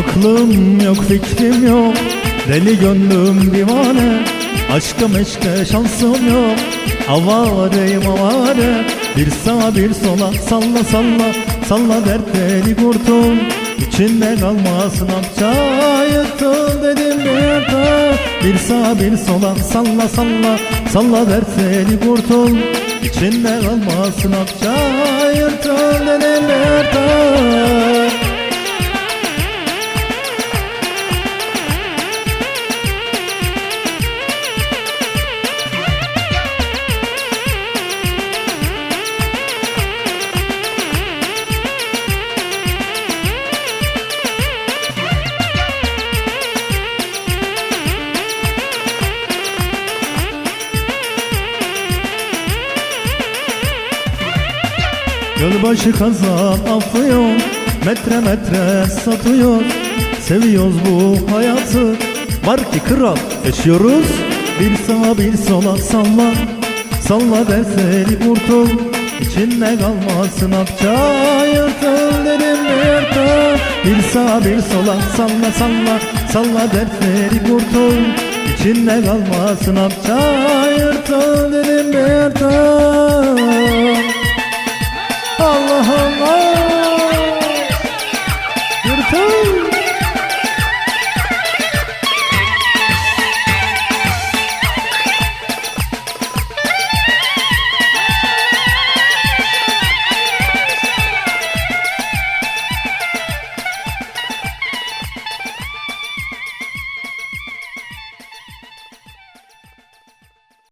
Aklım yok fikrim yok. Deli gönlüm divane. Aşka meşke şansım yok. Avareyim avare. Bir sağa bir sola salla salla. Salla dertleri kurtul. İçinde kalmasın akça Yırtıl dedim bir yata Bir sağa bir sola salla salla. Salla dertleri kurtul. İçinde kalmasın akça Yırtıl dedim bir yata Gölbaşı kazan afıyor Metre metre satıyor. Seviyoruz bu hayatı. Var ki kral yaşıyoruz. Bir sağa bir sola salla. Salla derseni kurtul İçinde kalmasın akça Yırtıl dedim bir yırtıl Bir sağa bir sola salla salla. Salla derseni kurtul İçinde kalmasın akça Yırtıl dedim bir yırtıl